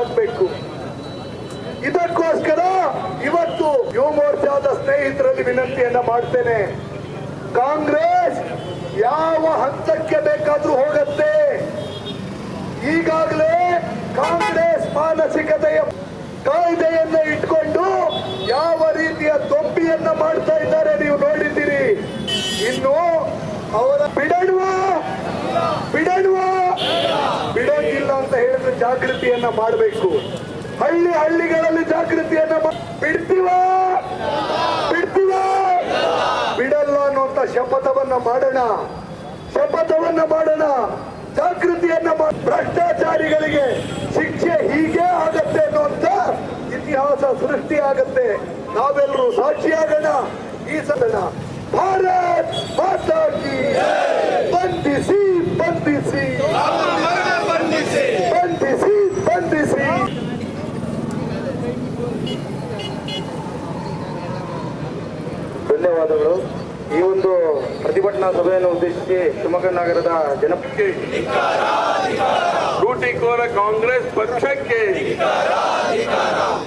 ಆಗ್ಬೇಕು ಇದಕ್ಕೋಸ್ಕರ ಇವತ್ತು ಯುವ ಮೋರ್ಚಾದ ಸ್ನೇಹಿತರಲ್ಲಿ ವಿನಂತಿಯನ್ನ ಮಾಡ್ತೇನೆ. ಕಾಂಗ್ರೆಸ್ ಯಾವ ಹಂತಕ್ಕೆ ಬೇಕಾದ್ರೂ ಹೋಗತ್ತೆ. ಈಗಾಗಲೇ ಕಾಂಗ್ರೆಸ್ ಮಾನಸಿಕತೆಯ ಕಾಯ್ದೆಯನ್ನ ಇಟ್ಕೊಂಡು ಯಾವ ರೀತಿಯ ತೊಪ್ಪಿಯನ್ನ ಮಾಡ್ತಾ ಇದ್ದಾರೆ ನೀವು ನೋಡಿದ್ದೀರಿ. ಇನ್ನು ಅವರ ಬಿಡಡುವ ಬಿಡಡುವ ಬಿಡೋಂಗಿಲ್ಲ ಅಂತ ಹೇಳಿದ್ರೆ ಜಾಗೃತಿಯನ್ನ ಮಾಡಬೇಕು. ಹಳ್ಳಿ ಹಳ್ಳಿಗಳಲ್ಲಿ ಜಾಗೃತಿಯನ್ನ ಬಿಡ್ತೀವ? ಬಿಡ್ತೀವ? ಬಿಡಲ್ಲ ಅನ್ನುವಂತ ಶಪಥವನ್ನ ಮಾಡೋಣ. ಶಪಥವನ್ನ ಮಾಡೋಣ. ಜಾಗೃತಿಯನ್ನ ಭ್ರಷ್ಟಾಚಾರಿಗಳಿಗೆ ಶಿಕ್ಷೆ ಹೀಗೆ ಆಗತ್ತೆ ಅನ್ನುವಂತ ಇತಿಹಾಸ ಸೃಷ್ಟಿ ಆಗತ್ತೆ. ನಾವೆಲ್ಲರೂ ಸಾಕ್ಷಿಯಾಗೋಣ. ಈ ಸದನ ಭಾರತ್! ಧನ್ಯವಾದಗಳು. ಈ ಒಂದು ಪ್ರತಿಭಟನಾ ಸಭೆಯನ್ನು ಉದ್ದೇಶಿಸಿ ಶಿವಮೊಗ್ಗ ನಗರದ ಜನ ಲೂಟಿಕೋರ ಕಾಂಗ್ರೆಸ್ ಪಕ್ಷಕ್ಕೆ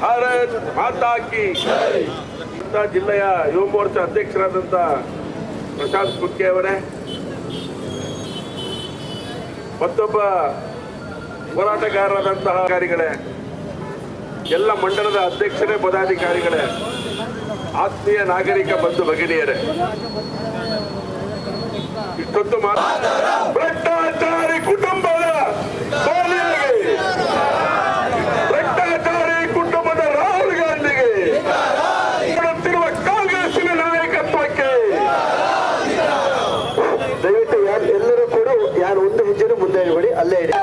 ಭಾರತ್ ಮಾತಾಕಿ ಜಿಲ್ಲೆಯ ಯುವ ಮೋರ್ಚಾ ಅಧ್ಯಕ್ಷರಾದಂಥ ಪ್ರಶಾಂತ್ ಕುಕ್ಕೆ ಅವರೇ, ಮತ್ತೊಬ್ಬ ಹೋರಾಟಗಾರರಾದಂತಹ ಅಧಿಕಾರಿಗಳೇ, ಎಲ್ಲ ಮಂಡಲದ ಅಧ್ಯಕ್ಷರೇ, ಪದಾಧಿಕಾರಿಗಳೇ ಆತ್ಮೀಯ ನಾಗರಿಕ ಬಂಧು ಭಗಿನಿಯರೇ, ಇಷ್ಟೊತ್ತು ಮಾತ್ರ ಭ್ರಷ್ಟಾಚಾರಿ ಕುಟುಂಬದ ಭ್ರಷ್ಟಾಚಾರಿ ಕುಟುಂಬದ ರಾಹುಲ್ ಗಾಂಧಿಗೆ ಕೊಡುತ್ತಿರುವ ಕಾಂಗ್ರೆಸ್ಸಿನ ನಾಯಕತ್ವಕ್ಕೆ. ದಯವಿಟ್ಟು ಯಾರು ಎಲ್ಲರೂ ಕೂಡ, ಯಾರು ಒಂದು ಹೆಜ್ಜೆನೂ ಮುಂದೆ ಇಡಬೇಡಿ ಅಲ್ಲೇ ಇಡಿ